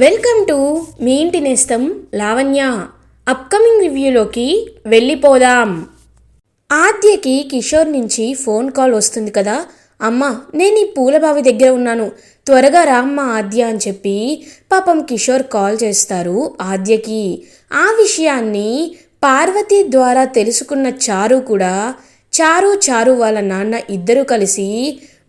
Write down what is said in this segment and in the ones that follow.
Welcome to me ఇంటి నేస్తం Lavanya. Upcoming రివ్యూలోకి వెళ్ళిపోదాం. ఆద్యకి కిషోర్ నుంచి ఫోన్ కాల్ వస్తుంది కదా. అమ్మ నేను ఈ పూలబావి దగ్గర ఉన్నాను. త్వరగా రామ్మ ఆద్య అని చెప్పి పాపం కిషోర్ కాల్ చేస్తారు ఆద్యకి. ఆ విషయాన్ని పార్వతి ద్వారా తెలుసుకున్న చారు కూడా చారు చారు వాళ్ళ నాన్న ఇద్దరూ కలిసి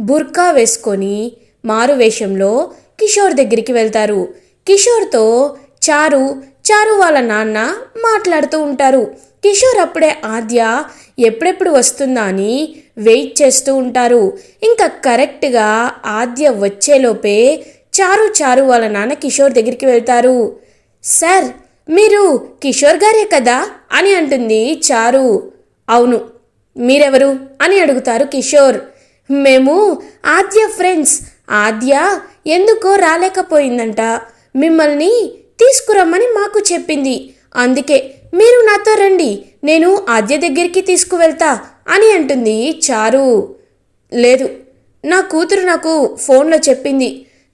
బుర్కా వేసుకొని మారు వేషంలో కిషోర్ దగ్గరికి వెళ్తారు. కిషోర్తో చారు చారు వాళ్ళ నాన్న మాట్లాడుతూ ఉంటారు. కిషోర్ అప్పుడే ఆద్య ఎప్పుడెప్పుడు వస్తుందా అని వెయిట్ చేస్తూ ఉంటారు. ఇంకా కరెక్ట్గా ఆద్య వచ్చేలోపే చారు చారు వాళ్ళ నాన్న కిషోర్ దగ్గరికి వెళ్తారు. సార్ మీరు కిషోర్ గారే కదా? అని అంటుంది చారు. అవును మీరెవరు? అని అడుగుతారు కిషోర్. మేము ఆద్య ఫ్రెండ్స్. ఆద్య ఎందుకో రాలేకపోయిందంట. మిమ్మల్ని తీసుకురమ్మని మాకు చెప్పింది. అందుకే మీరు నాతో రండి నేను ఆద్య దగ్గరికి తీసుకువెళ్తా అని అంటుంది చారు. లేదు నా కూతురు నాకు ఫోన్లో చెప్పింది.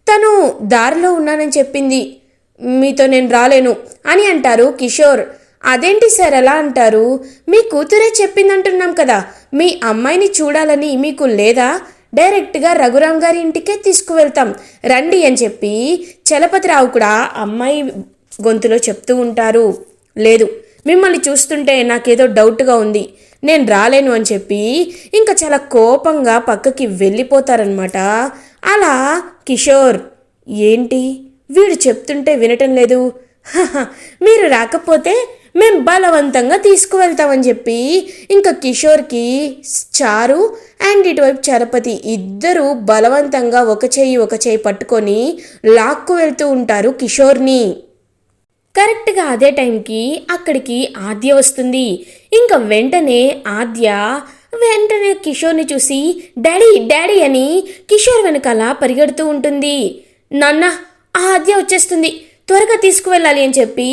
తను దారిలో ఉన్నానని చెప్పింది. మీతో నేను రాలేను అని అంటారు కిషోర్. అదేంటి సార్ ఎలా అంటారు? మీ కూతురే చెప్పిందంటున్నాం కదా మీ అమ్మాయిని చూడాలని మీకు లేదా? డైరెక్ట్గా రఘురామ్ గారి ఇంటికే తీసుకువెళ్తాం. రండి అని చెప్పి చలపతిరావు కూడా అమ్మాయి గొంతులో చెప్తూ ఉంటారు. లేదు మిమ్మల్ని చూస్తుంటే నాకేదో డౌట్గా ఉంది. నేను రాలేను అని చెప్పి ఇంకా చాలా కోపంగా పక్కకి వెళ్ళిపోతారనమాట అలా కిషోర్ ఏంటి? వీడు చెప్తుంటే వినటం లేదు. మీరు రాకపోతే మేం బలవంతంగా తీసుకువెళ్తామని చెప్పి ఇంకా కిషోర్కి చారు అండ్ ఇటువైపు చరపతి ఇద్దరు బలవంతంగా ఒక చేయి ఒక చేయి పట్టుకొని లాక్కు వెళ్తూ ఉంటారు కిషోర్ని. కరెక్ట్గా అదే టైంకి అక్కడికి ఆద్య వస్తుంది. ఇంకా వెంటనే ఆద్య వెంటనే కిషోర్ని చూసి డాడీ డాడీ అని కిషోర్ వెనకాల పరిగెడుతూ ఉంటుంది. నాన్న ఆ ఆద్య వచ్చేస్తుంది. త్వరగా తీసుకువెళ్ళాలి అని చెప్పి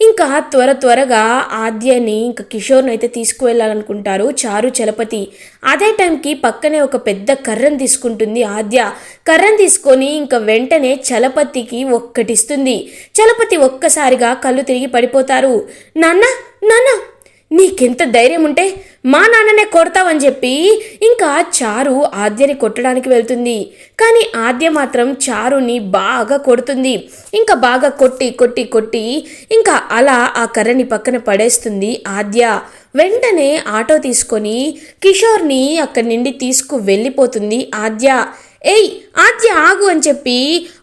ఇంకా త్వర త్వరగా ఆద్యని ఇంకా కిషోర్ని అయితే తీసుకువెళ్ళాలనుకుంటారు. చారు చలపతి. అదే టైంకి పక్కనే ఒక పెద్ద కర్రను తీసుకుంటుంది ఆద్య. కర్రను తీసుకొని ఇంకా వెంటనే చలపతికి ఒక్కటిస్తుంది. చలపతి ఒక్కసారిగా కళ్ళు తిరిగి పడిపోతారు. నాన్న నాన్న! నీకెంత ధైర్యం ఉంటే మా నాన్ననే కొడతావని చెప్పి ఇంకా చారు ఆద్యని కొట్టడానికి వెళ్తుంది. కానీ ఆద్య మాత్రం చారుని బాగా కొడుతుంది. ఇంకా బాగా కొట్టి కొట్టి కొట్టి ఇంకా అలా ఆ కర్రని పక్కన పడేస్తుంది ఆద్య. వెంటనే ఆటో తీసుకొని కిషోర్ని అక్కడి నుండి తీసుకు వెళ్ళిపోతుంది ఆద్య. ఏయ్ ఆద్య ఆగు అని చెప్పి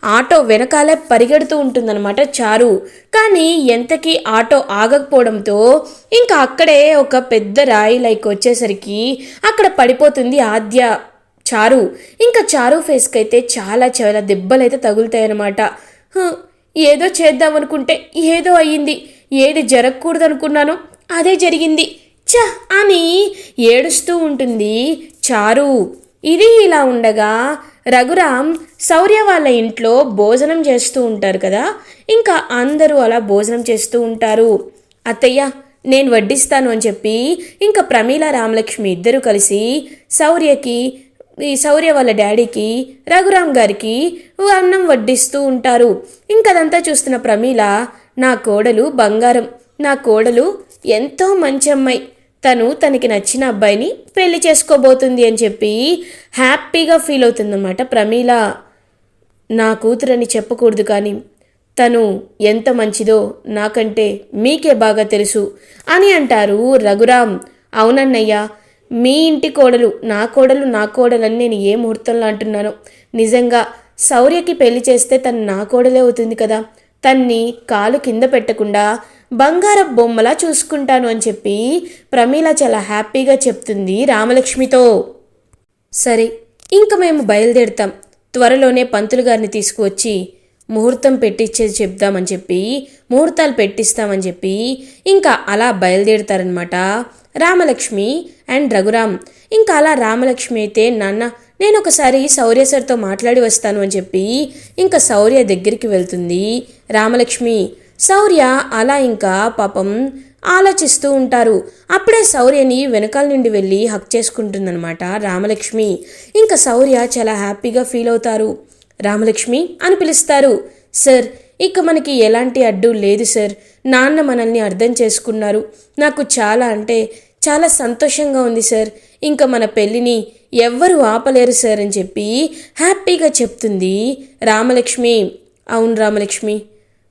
ఆటో వెనకాలే పరిగెడుతూ ఉంటుందన్నమాట చారు. కానీ ఎంతకీ ఆటో ఆగకపోవడంతో ఇంకా అక్కడే ఒక పెద్ద రాయి లైక్ వచ్చేసరికి అక్కడ పడిపోతుంది ఆద్య చారు. ఇంకా చారు ఫేస్కి అయితే చాలా చాలా దెబ్బలైతే తగులుతాయన్నమాట. హ, ఏదో చేద్దామనుకుంటే ఏదో అయ్యింది. ఏది జరగకూడదు అనుకున్నాను అదే జరిగింది. చ అని ఏడుస్తూ ఉంటుంది చారు. ఇది ఇలా ఉండగా రఘురామ్ శౌర్య వాళ్ళ ఇంట్లో భోజనం చేస్తూ ఉంటారు కదా. ఇంకా అందరూ అలా భోజనం చేస్తూ ఉంటారు. అత్తయ్య నేను వడ్డిస్తాను అని చెప్పి ఇంకా ప్రమీల రామలక్ష్మి ఇద్దరు కలిసి శౌర్యకి ఈ శౌర్య వాళ్ళ డాడీకి రఘురామ్ గారికి అన్నం వడ్డిస్తూ ఉంటారు. ఇంకదంతా చూస్తున్న ప్రమీల నా కోడలు బంగారం నా కోడలు ఎంతో మంచి అమ్మాయి. తను తనకి నచ్చిన అబ్బాయిని పెళ్ళి చేసుకోబోతుంది అని చెప్పి హ్యాపీగా ఫీల్ అవుతుందన్నమాట. ప్రమీల నా కూతురని చెప్పకూడదు కానీ తను ఎంత మంచిదో నాకంటే మీకే బాగా తెలుసు అని అంటారు రఘురామ్. అవునన్నయ్యా మీ ఇంటి కోడలు నా కోడలు నా కోడలని నేను ఏ ముహూర్తంలో అంటున్నాను? నిజంగా శౌర్యకి పెళ్ళి చేస్తే తను నా కోడలే అవుతుంది కదా? తన్ని కాలు కింద పెట్టకుండా బంగారపు బొమ్మలా చూసుకుంటాను అని చెప్పి ప్రమీల చాలా హ్యాపీగా చెప్తుంది రామలక్ష్మితో. సరే ఇంక మేము బయలుదేరుతాం. త్వరలోనే పంతులు గారిని తీసుకువచ్చి ముహూర్తం పెట్టించేది చెప్దామని చెప్పి ముహూర్తాలు పెట్టిస్తామని చెప్పి ఇంకా అలా బయలుదేరుతారనమాట రామలక్ష్మి అండ్ రఘురామ్. ఇంకా అలా రామలక్ష్మి అయితే నాన్న నేను ఒకసారి శౌర్య సార్తో మాట్లాడి వస్తాను అని చెప్పి ఇంకా శౌర్య దగ్గరికి వెళ్తుంది. రామలక్ష్మి శౌర్య అలా ఇంకా పాపం ఆలోచిస్తూ ఉంటారు. అప్పుడే శౌర్యని వెనకాల నుండి వెళ్ళి హక్ చేసుకుంటుందన్నమాట రామలక్ష్మి. ఇంకా శౌర్య చాలా హ్యాపీగా ఫీల్ అవుతారు. రామలక్ష్మి అని పిలుస్తారు. సార్ ఇక మనకి ఎలాంటి అడ్డు లేదు సార్. నాన్న మనల్ని అర్థం చేసుకున్నారు. నాకు చాలా అంటే చాలా సంతోషంగా ఉంది సార్. ఇంకా మన పెళ్ళిని ఎవ్వరూ ఆపలేరు సార్ అని చెప్పి హ్యాపీగా చెప్తుంది రామలక్ష్మి. అవును రామలక్ష్మి.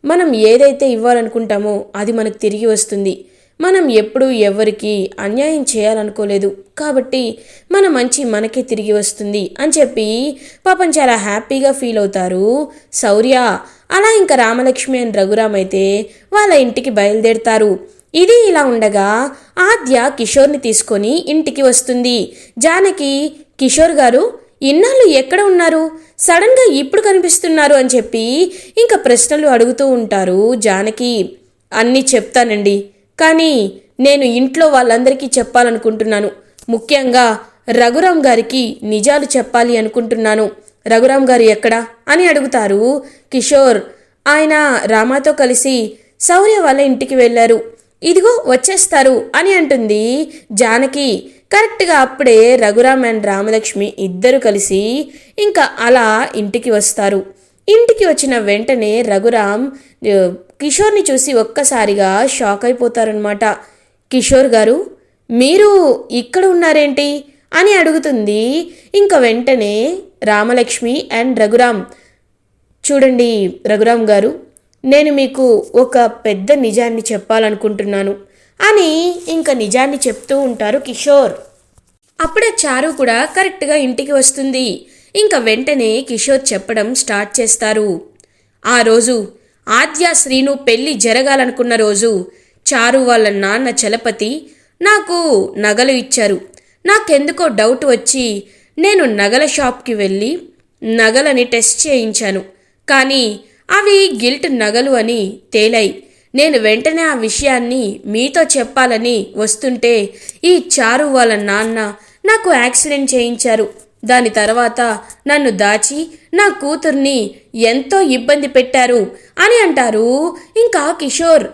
మనం ఏదైతే ఇవ్వాలనుకుంటామో అది మనకు తిరిగి వస్తుంది. మనం ఎప్పుడూ ఎవరికి అన్యాయం చేయాలనుకోలేదు. కాబట్టి మన మంచి మనకే తిరిగి వస్తుంది అని చెప్పి పాపం చాలా హ్యాపీగా ఫీల్ అవుతారు. శౌర్య. అలా ఇంకా రామలక్ష్మి అండ్ రఘురామ్ అయితే వాళ్ళ ఇంటికి బయలుదేరుతారు. ఇది ఇలా ఉండగా ఆద్య కిషోర్ని తీసుకొని ఇంటికి వస్తుంది. జానకి కిషోర్ గారు ఇన్నాళ్ళు ఎక్కడ ఉన్నారు? సడన్గా ఇప్పుడు కనిపిస్తున్నారు అని చెప్పి ఇంకా ప్రశ్నలు అడుగుతూ ఉంటారు జానకి. అన్నీ చెప్తానండి. కానీ నేను ఇంట్లో వాళ్ళందరికీ చెప్పాలనుకుంటున్నాను. ముఖ్యంగా రఘురామ్ గారికి నిజాలు చెప్పాలి అనుకుంటున్నాను. రఘురామ్ గారు ఎక్కడా? అని అడుగుతారు కిషోర్. ఆయన రామాతో కలిసి శౌర్య వాళ్ళ ఇంటికి వెళ్ళారు. ఇదిగో వచ్చేస్తారు అని అంటుంది జానకి. కరెక్ట్గా అప్పుడే రఘురామ్ అండ్ రామలక్ష్మి ఇద్దరు కలిసి ఇంకా అలా ఇంటికి వస్తారు. ఇంటికి వచ్చిన వెంటనే రఘురామ్ కిషోర్ని చూసి ఒక్కసారిగా షాక్ అయిపోతారనమాట కిషోర్ గారు మీరు ఇక్కడ ఉన్నారేంటి? అని అడుగుతుంది. ఇంకా వెంటనే రామలక్ష్మి అండ్ రఘురామ్ చూడండి రఘురామ్ గారు నేను మీకు ఒక పెద్ద నిజాన్ని చెప్పాలనుకుంటున్నాను. అని ఇంకా నిజాన్ని చెప్తూ ఉంటారు కిషోర్. అప్పుడే చారు కూడా కరెక్ట్గా ఇంటికి వస్తుంది. ఇంకా వెంటనే కిషోర్ చెప్పడం స్టార్ట్ చేస్తారు. ఆ రోజు ఆద్య శ్రీను పెళ్ళి జరగాలనుకున్న రోజు చారు వాళ్ళ నాన్న చలపతి నాకు నగలు ఇచ్చారు. నాకెందుకో డౌట్ వచ్చి నేను నగల షాప్కి వెళ్ళి నగలని టెస్ట్ చేయించాను. కానీ అవి గిల్ట్ నగలు అని తేలాయి. నేను వెంటనే ఆ విషయాన్ని మీతో చెప్పాలని వస్తుంటే ఈ చారు వాళ్ళ నాన్న నాకు యాక్సిడెంట్ చేయించారు. దాని తర్వాత నన్ను దాచి నా కూతుర్ని ఎంతో ఇబ్బంది పెట్టారు అని అంటారు. ఇంకా కిషోర్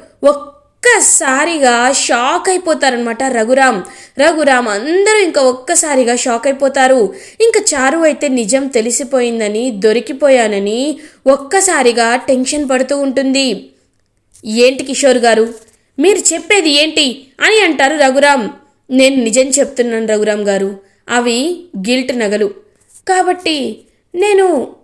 ఒక్కసారిగా షాక్ అయిపోతారనమాట రఘురామ్. రఘురామ్ అందరూ ఇంకా ఒక్కసారిగా షాక్ అయిపోతారు. ఇంకా చారు అయితే నిజం తెలిసిపోయిందని దొరికిపోయానని ఒక్కసారిగా టెన్షన్ పడుతూ ఉంటుంది. ఏంటి కిషోర్ గారు? మీరు చెప్పేది ఏంటి? అని అంటారు రఘురామ్. నేను నిజం చెప్తున్నాను రఘురామ్ గారు. అవి గిల్ట్ నగలు. కాబట్టి నేను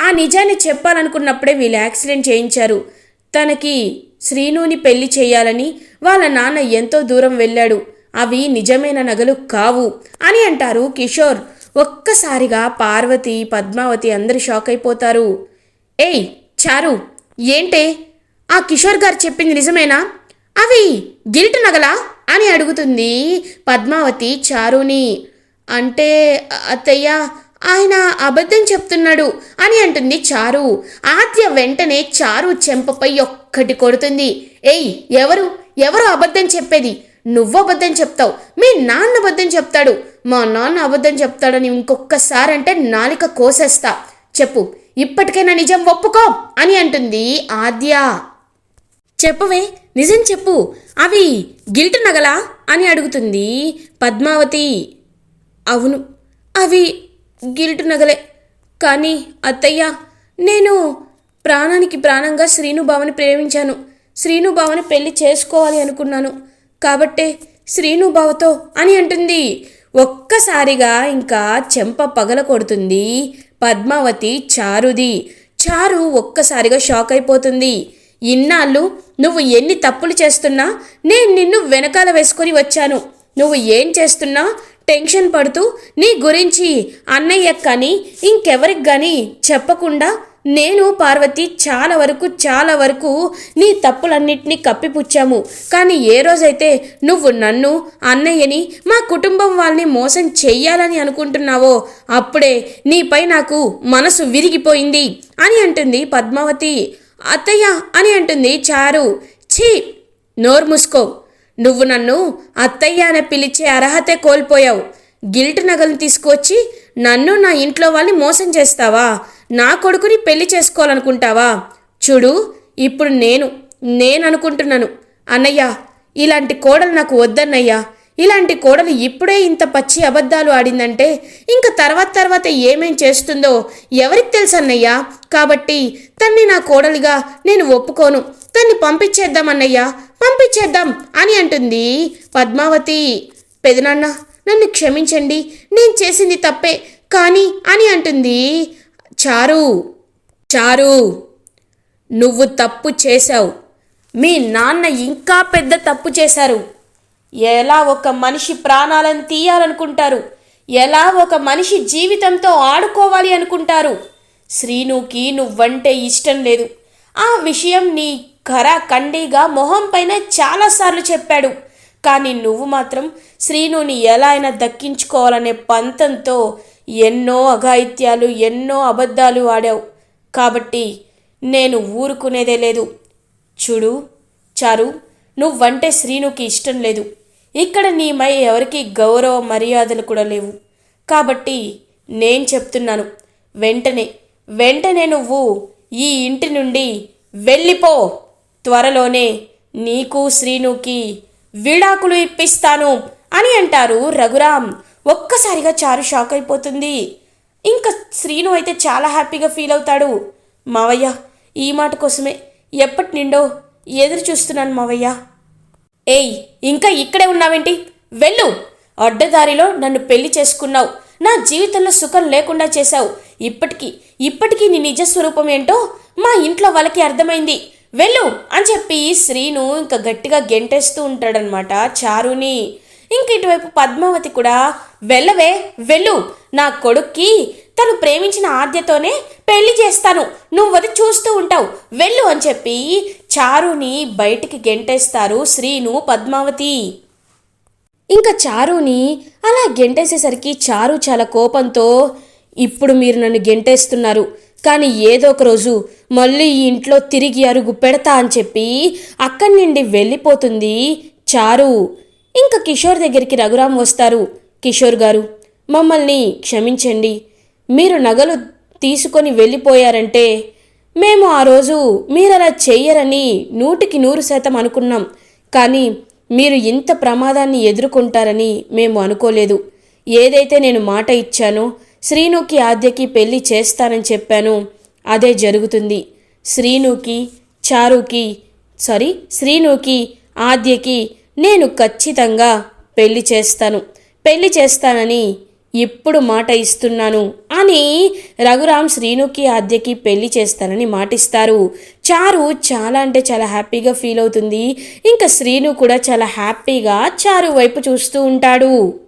ఆ నిజాన్ని చెప్పాలనుకున్నప్పుడే వీళ్ళు యాక్సిడెంట్ చేయించారు. తనకి శ్రీనుని పెళ్ళి చేయాలని వాళ్ళ నాన్న ఎంతో దూరం వెళ్ళాడు. అవి నిజమైన నగలు కావు అని అంటారు కిషోర్. ఒక్కసారిగా పార్వతి పద్మావతి అందరు షాక్ అయిపోతారు. ఏయ్ చారు ఏంటే? ఆ కిషోర్ గారు చెప్పింది నిజమేనా? అవి గిల్ట్ నగలా? అని అడుగుతుంది పద్మావతి చారుని. అంటే అత్తయ్య ఆయన అబద్ధం చెప్తున్నాడు అని అంటుంది చారు. ఆద్య వెంటనే చారు చెంపపై ఒక్కటి కొడుతుంది. ఏయ్ ఎవరు? ఎవరు అబద్ధం చెప్పేది? నువ్వు అబద్ధం చెప్తావు. మీ నాన్న అబద్ధం చెప్తాడు. మా నాన్న అబద్ధం చెప్తాడని ఇంకొక్కసారి అంటే నాలిక కోసేస్తా. చెప్పు. ఇప్పటికైనా నిజం ఒప్పుకో అని అంటుంది ఆద్య. చెప్పవే నిజం చెప్పు. అవి గిల్ట్ నగలా అని అడుగుతుంది పద్మావతి. అవును. అవి గిల్ట్ నగలే. కానీ అత్తయ్య నేను ప్రాణానికి ప్రాణంగా శ్రీనుబావని ప్రేమించాను. శ్రీనుబావని పెళ్ళి చేసుకోవాలి అనుకున్నాను. కాబట్టే శ్రీనుబావతో అని అంటుంది. ఒక్కసారిగా ఇంకా చెంప పగల కొడుతుంది పద్మావతి చారుది. చారు ఒక్కసారిగా షాక్ అయిపోతుంది. ఇన్నాళ్ళు నువ్వు ఎన్ని తప్పులు చేస్తున్నా నేను నిన్ను వెనకాల వేసుకొని వచ్చాను. నువ్వు ఏం చేస్తున్నా టెన్షన్ పడుతూ నీ గురించి అన్నయ్య కానీ ఇంకెవరికి కానీ చెప్పకుండా నేను పార్వతి చాలా వరకు చాలా వరకు నీ తప్పులన్నింటినీ కప్పిపుచ్చాము. కానీ ఏ రోజైతే నువ్వు నన్ను అన్నయ్యని మా కుటుంబం వాళ్ళని మోసం చెయ్యాలని అనుకుంటున్నావో అప్పుడే నీపై నాకు మనసు విరిగిపోయింది అని అంటుంది పద్మావతి. అత్తయ్య అని అంటుంది చారు. ఛీ నోరు మూసుకో. నువ్వు నన్ను అత్తయ్య అని పిలిచే అర్హతే కోల్పోయావు. గిల్ట్ నగలు తీసుకొచ్చి నన్ను నా ఇంట్లో వాళ్ళని మోసం చేస్తావా? నా కొడుకుని పెళ్ళి చేసుకోవాలనుకుంటావా? చూడు ఇప్పుడు నేను నేను అనుకుంటున్నాను అన్నయ్య ఇలాంటి కోడలు నాకు వద్దన్నయ్యా. ఇలాంటి కోడలు ఇప్పుడే ఇంత పచ్చి అబద్ధాలు ఆడిందంటే ఇంకా తర్వాత తర్వాత ఏమేం చేస్తుందో ఎవరికి తెలుసన్నయ్యా కాబట్టి తన్ని నా కోడలిగా నేను ఒప్పుకోను. తన్ని పంపించేద్దామన్నయ్యా పంపించేద్దాం అని అంటుంది. పద్మావతి పెదనాన్న నన్ను క్షమించండి నేను చేసింది తప్పే కానీ అని అంటుంది. చారు చారు నువ్వు తప్పు చేశావు. మీ నాన్న ఇంకా పెద్ద తప్పు చేశారు. ఎలా ఒక మనిషి ప్రాణాలను తీయాలనుకుంటారు? ఎలా ఒక మనిషి జీవితంతో ఆడుకోవాలి అనుకుంటారు? శ్రీనుకి నువ్వంటే ఇష్టం లేదు. ఆ విషయం నీ ఖరా ఖండీగా మొహం పైన చాలాసార్లు చెప్పాడు. కానీ నువ్వు మాత్రం శ్రీనుని ఎలా అయినా దక్కించుకోవాలనే పంతంతో ఎన్నో అఘాయిత్యాలు ఎన్నో అబద్ధాలు ఆడావు. కాబట్టి నేను ఊరుకునేదే లేదు. చూడు చారు నువ్వంటే శ్రీనుకి ఇష్టం లేదు. ఇక్కడ నీమై ఎవరికి గౌరవ మర్యాదలు కూడా లేవు. కాబట్టి నేను చెప్తున్నాను వెంటనే వెంటనే నువ్వు ఈ ఇంటి నుండి వెళ్ళిపో. త్వరలోనే నీకు శ్రీనుకి విడాకులు ఇప్పిస్తాను అని అంటారు రఘురామ్. ఒక్కసారిగా చారు షాక్ అయిపోతుంది. ఇంకా శ్రీను అయితే చాలా హ్యాపీగా ఫీల్ అవుతాడు. మావయ్య ఈ మాట కోసమే ఎప్పటి నిండో ఎదురు చూస్తున్నాను మావయ్య. ఏయ్ ఇంకా ఇక్కడే ఉన్నావేంటి? వెళ్ళు. అడ్డదారిలో నన్ను పెళ్ళి చేసుకున్నావు. నా జీవితంలో సుఖం లేకుండా చేశావు. ఇప్పటికీ ఇప్పటికీ నీ నిజ స్వరూపం ఏంటో మా ఇంట్లో వాళ్ళకి అర్థమైంది. వెళ్ళు అని చెప్పి శ్రీను ఇంకా గట్టిగా గెంటేస్తూ ఉంటాడనమాట చారుని. ఇంక ఇటువైపు పద్మావతి కూడా వెళ్ళవే వెళ్ళు నా కొడుక్కి తను ప్రేమించిన ఆద్యతోనే పెళ్ళి చేస్తాను. నువ్వు అది చూస్తూ ఉంటావు. వెళ్ళు అని చెప్పి చారుని బయటికి గెంటేస్తారు శ్రీను పద్మావతి. ఇంకా చారుని అలా గెంటేసేసరికి చారు చాలా కోపంతో ఇప్పుడు మీరు నన్ను గెంటేస్తున్నారు. కానీ ఏదో ఒక రోజు మళ్ళీ ఈ ఇంట్లో తిరిగి అరుగు పెడతా అని చెప్పి అక్కడి నుండి వెళ్ళిపోతుంది చారు. ఇంకా కిషోర్ దగ్గరికి రఘురామ్ వస్తారు. కిషోర్ గారు మమ్మల్ని క్షమించండి. మీరు నగలు తీసుకొని వెళ్ళిపోయారంటే మేము ఆ రోజు మీరు అలా చెయ్యరని నూటికి నూరు శాతం అనుకున్నాం. కానీ మీరు ఇంత ప్రమాదాన్ని ఎదుర్కొంటారని మేము అనుకోలేదు. ఏదైతే నేను మాట ఇచ్చానో శ్రీనుకి ఆద్యకి పెళ్ళి చేస్తానని చెప్పాను. అదే జరుగుతుంది. శ్రీనుకి చారుకి సారీ శ్రీనుకి ఆద్యకి నేను ఖచ్చితంగా పెళ్ళి చేస్తాను. పెళ్ళి చేస్తానని ఇప్పుడు మాట ఇస్తున్నాను. అని రఘురామ్ శ్రీనుకి ఆద్యకి పెళ్ళి చేస్తానని మాటిస్తారు. చారు చాలా అంటే చాలా హ్యాపీగా ఫీల్ అవుతుంది. ఇంకా శ్రీను కూడా చాలా హ్యాపీగా చారు వైపు చూస్తూ ఉంటాడు.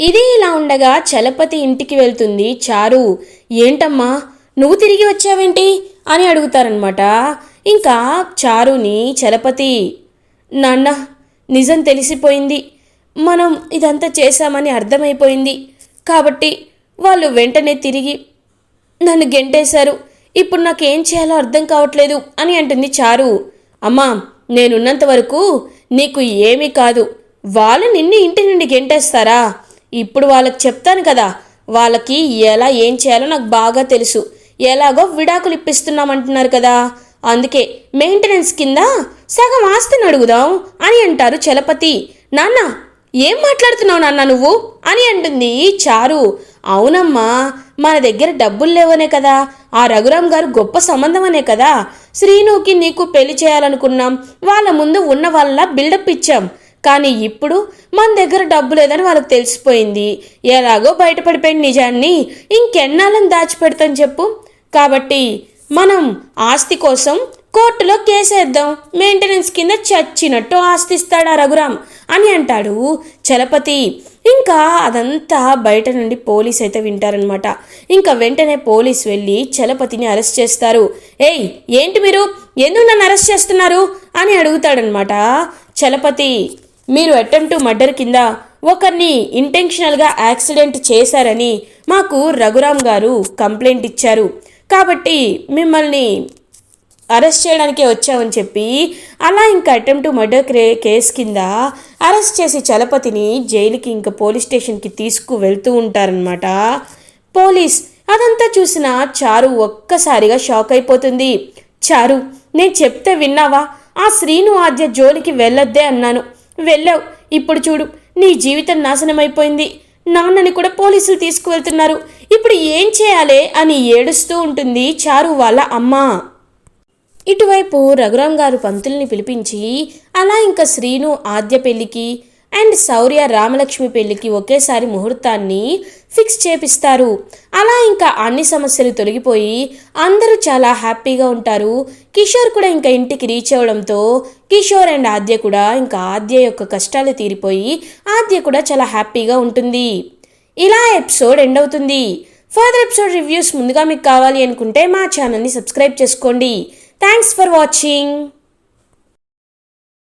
ఇది ఇలా ఉండగా చలపతి ఇంటికి వెళ్తుంది. చారు ఏంటమ్మా నువ్వు తిరిగి వచ్చావేంటి? అని అడుగుతారనమాట ఇంకా చారుని చలపతి నాన్న నిజం తెలిసిపోయింది. మనం ఇదంతా చేశామని అర్థమైపోయింది. కాబట్టి వాళ్ళు వెంటనే తిరిగి నన్ను గెంటేశారు. ఇప్పుడు నాకేం చేయాలో అర్థం కావట్లేదు అని అంటుంది చారు. అమ్మా నేనున్నంత వరకు నీకు ఏమీ కాదు. వాళ్ళు నిన్ను ఇంటి నుండి గెంటేస్తారా? ఇప్పుడు వాళ్ళకి చెప్తాను కదా వాళ్ళకి ఎలా ఏం చేయాలో నాకు బాగా తెలుసు. ఎలాగో విడాకులు ఇప్పిస్తున్నామంటున్నారు కదా. అందుకే మెయింటెనెన్స్ కింద సగం ఆస్తిని అడుగుదాం అని అంటారు చలపతి. నాన్న ఏం మాట్లాడుతున్నావు నాన్న నువ్వు? అని అంటుంది చారు. అవునమ్మా మన దగ్గర డబ్బులు లేవనే కదా. ఆ రఘురాం గారు గొప్ప సంబంధం అనే కదా. శ్రీనుకి నీకు పెళ్ళి చేయాలనుకున్నాం. వాళ్ళ ముందు ఉన్న వాళ్ళ బిల్డప్ ఇచ్చాం. కానీ ఇప్పుడు మన దగ్గర డబ్బు లేదని వాళ్ళకి తెలిసిపోయింది. ఎలాగో బయటపడిపోయిన నిజాన్ని ఇంకెన్నాళ్ళని దాచిపెడతాం చెప్పు. కాబట్టి మనం ఆస్తి కోసం కోర్టులో కేసేద్దాం. మెయింటెనెన్స్ కింద చచ్చినట్టు ఆస్తి ఇస్తాడా అని అంటాడు చలపతి. ఇంకా అదంతా బయట నుండి పోలీస్ అయితే వింటారనమాట ఇంకా వెంటనే పోలీస్ వెళ్ళి చలపతిని అరెస్ట్ చేస్తారు. ఏయ్ ఏంటి మీరు? ఎందుకు నన్ను అరెస్ట్ చేస్తున్నారు? అని అడుగుతాడనమాట చలపతి. మీరు అటెంప్ట్ మర్డర్ కింద ఒకరిని ఇంటెన్షనల్గా యాక్సిడెంట్ చేశారని మాకు రఘురామ్ గారు కంప్లైంట్ ఇచ్చారు. కాబట్టి మిమ్మల్ని అరెస్ట్ చేయడానికే వచ్చామని చెప్పి అలా ఇంకా అటెంప్ట్ మర్డర్ క్రే కేసు కింద అరెస్ట్ చేసి చలపతిని జైలుకి ఇంకా పోలీస్ స్టేషన్కి తీసుకు వెళ్తూ ఉంటారనమాట పోలీస్ అదంతా చూసిన చారు ఒక్కసారిగా షాక్ అయిపోతుంది. చారు నేను చెప్తే విన్నావా? ఆ శ్రీను ఆద్య జోలికి వెళ్ళొద్దే అన్నాను. వెళ్ళావు. ఇప్పుడు చూడు నీ జీవితం నాశనమైపోయింది. నాన్నని కూడా పోలీసులు తీసుకువెళ్తున్నారు. ఇప్పుడు ఏం చేయాలి అని ఏడుస్తూ ఉంటుంది చారు వాళ్ళ అమ్మ. ఇటువైపు రఘురాం గారు పంతుల్ని పిలిపించి అలా ఇంకా శ్రీను ఆద్య పెళ్ళికి అండ్ శౌర్య రామలక్ష్మి పెళ్ళికి ఒకేసారి ముహూర్తాన్ని ఫిక్స్ చేపిస్తారు. అలా ఇంకా అన్ని సమస్యలు తొలగిపోయి అందరూ చాలా హ్యాపీగా ఉంటారు. కిషోర్ కూడా ఇంకా ఇంటికి రీచ్ అవ్వడంతో కిషోర్ అండ్ ఆద్య కూడా ఇంకా ఆద్య యొక్క కష్టాలు తీరిపోయి ఆద్య కూడా చాలా హ్యాపీగా ఉంటుంది. ఇలా ఎపిసోడ్ ఎండ్ అవుతుంది. ఫర్దర్ ఎపిసోడ్ రివ్యూస్ ముందుగా మీకు కావాలి అనుకుంటే మా ఛానల్ని సబ్స్క్రైబ్ చేసుకోండి. Thanks for watching.